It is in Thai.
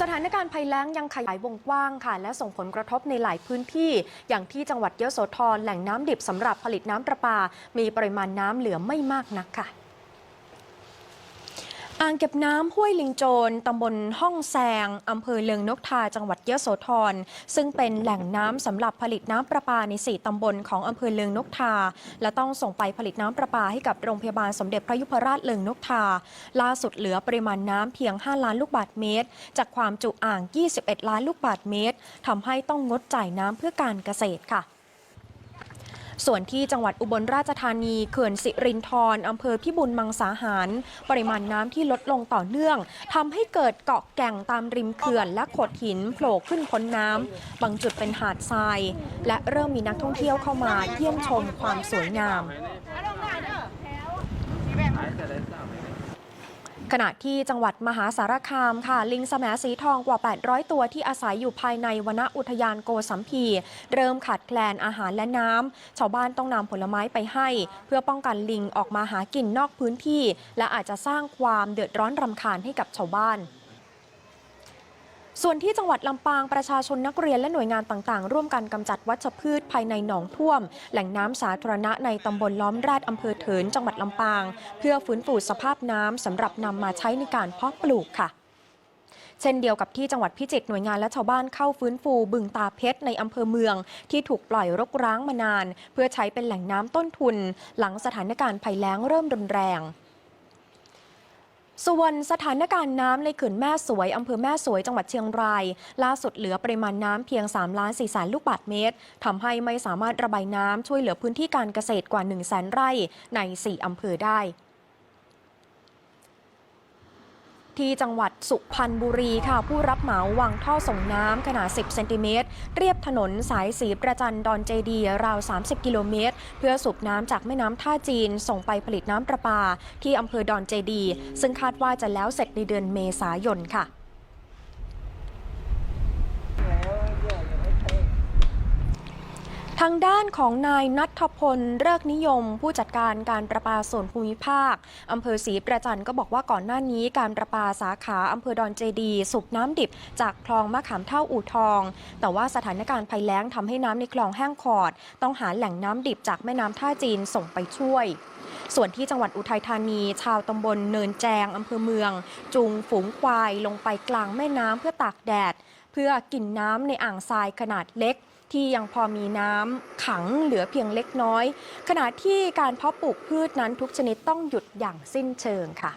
สถานการณ์ภัยแล้งยังขยายวงกว้างค่ะ และส่งผลกระทบในหลายพื้นที่ อย่างที่จังหวัดยโสธรแหล่งน้ำดิบสำหรับผลิตน้ำประปา มีปริมาณน้ำเหลือไม่มากนักค่ะ อ่างเก็บน้ำห้วยลิงโจรตำบลห้องแซงอำเภอเลืองนกทาจังหวัดยโสธร ซึ่งเป็นแหล่งน้ำสำหรับผลิตน้ำประปาใน 4ตำบลของอำเภอเลืองนกทา และต้องส่งไปผลิตน้ำประปาให้กับโรงพยาบาลสมเด็จพระยุพราชเลืองนกทา ล่าสุดเหลือปริมาณน้ำเพียง 5 ล้านลูกบาศก์เมตร จากความจุอ่าง 21 ล้านลูกบาศก์เมตรทำให้ต้องงดจ่ายน้ำเพื่อการเกษตรค่ะ ส่วนที่จังหวัดอุบลราชธานีเขื่อนสิรินธรอำเภอพิบูลมังสาหาร ปริมาณน้ำที่ลดลงต่อเนื่องทำให้เกิดเกาะแก่งตามริมเขื่อนและโขดหินโผล่ขึ้นพ้นน้ำบางจุดเป็นหาดทราย และเริ่มมีนักท่องเที่ยวเข้ามาเยี่ยมชมความสวยงาม ขณะที่จังหวัดมหาสารคามค่ะ ลิงสมสีทองกว่า 800 ตัวที่อาศัยอยู่ภายในวนอุทยานโกสัมพีเริ่มขาดแคลนอาหารและน้ำชาวบ้านต้องนำผลไม้ไปให้ เพื่อป้องกันลิงออกมาหากินนอกพื้นที่ และอาจจะสร้างความเดือดร้อนรำคาญให้กับชาวบ้าน ส่วนที่จังหวัดลำปางประชาชนนักเรียนและหน่วยงานต่างๆ ร่วมกันกำจัดวัชพืชภายในหนองท่วม แหล่งน้ำสาธารณะในตำบลล้อมแรดอำเภอเถินจังหวัดลำปาง เพื่อฟื้นฟูสภาพน้ำสำหรับนำมาใช้ในการเพาะปลูกค่ะเช่นเดียวกับที่จังหวัดพิจิตรหน่วยงานและชาวบ้านเข้าฟื้นฟูบึงตาเพชรในอำเภอเมือง ที่ถูกปล่อยรกร้างมานาน เพื่อใช้เป็นแหล่งน้ำต้นทุน หลังสถานการณ์ภัยแล้งเริ่มรุนแรง ส่วนสถานการณ์น้ำในเขื่อนแม่สวยอำเภอแม่สวยจังหวัดเชียงราย ล่าสุดเหลือปริมาณน้ำเพียง3ล้าน4แสนลูกบาศก์เมตรทำให้ไม่สามารถระบายน้ำช่วยเหลือพื้นที่การเกษตรกว่า1แสนไร่ใน 4อำเภอได้ ที่จังหวัดสุพรรณบุรีค่ะ ผู้รับเหมาวางท่อส่งน้ำขนาด 10 เซนติเมตร เรียบถนนสายสีประจันดอนเจดี ราว 30 กิโลเมตร เพื่อสูบน้ำจากแม่น้ำท่าจีน ส่งไปผลิตน้ำประปา ที่อำเภอดอนเจดี ซึ่งคาดว่าจะแล้วเสร็จในเดือนเมษายนค่ะ ทางด้านของนายนัทพลเลิกนิยม ผู้จัดการการประปาส่วนภูมิภาคอำเภอศรีประจันก็บอกว่าก่อนหน้านี้การประปาสาขาอำเภอดอนเจดีสูบน้ำดิบจากคลองมะขามเท่าอู่ทอง แต่ว่าสถานการณ์ภัยแล้งทำให้น้ำในคลองแห้งขอด ต้องหาแหล่งน้ำดิบจากแม่น้ำท่าจีนส่งไปช่วยส่วนที่จังหวัดอุทัยธานี ชาวตำบลเนินแจงอำเภอเมืองจูงฝูงควายลงไปกลางแม่น้ำเพื่อตากแดด เพื่อกินน้ำในอ่างทรายขนาดเล็ก ที่ยังพอมีน้ำขังเหลือเพียงเล็กน้อย ขณะที่การเพาะปลูกพืชนั้นทุกชนิดต้องหยุดอย่างสิ้นเชิงค่ะ